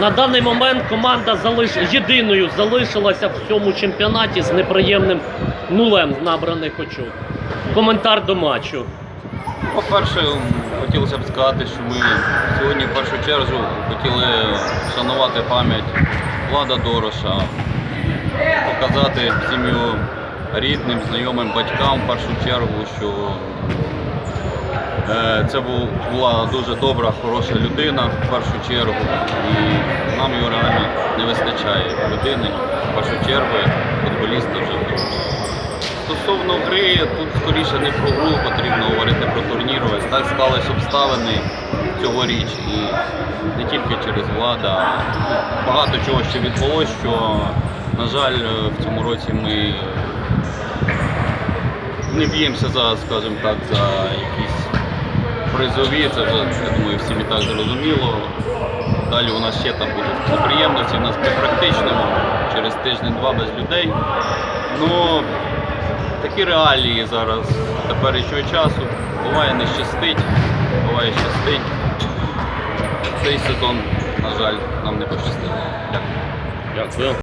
На даний момент команда залиш... єдиною залишилася в цьому чемпіонаті з неприємним нулем набраних очок. Коментар до матчу. По-перше, хотілося б сказати, що ми сьогодні в першу чергу хотіли вшанувати пам'ять Влада Дороша, показати всім його рідним, знайомим батькам в першу чергу, що це була дуже добра, хороша людина в першу чергу. І нам його реально не вистачає людини, в першу чергу, футболіста вже. Стосовно гри, тут скоріше не про гру потрібно говорити про турнір. Ось так склались обставини цьогоріч. І не тільки через влада, багато чого ще відбулося, що, на жаль, в цьому році ми не б'ємося за, скажімо так, за якісь призові. Це вже, я думаю, всім і так зрозуміло. Далі у нас ще там будуть неприємності, у нас при практичному через тиждень-два без людей. Ну, такі реалії зараз теперішнього часу. Буває не щастить, буває щастить. Цей сезон, на жаль, нам не пощастило. Дякую. Дякую.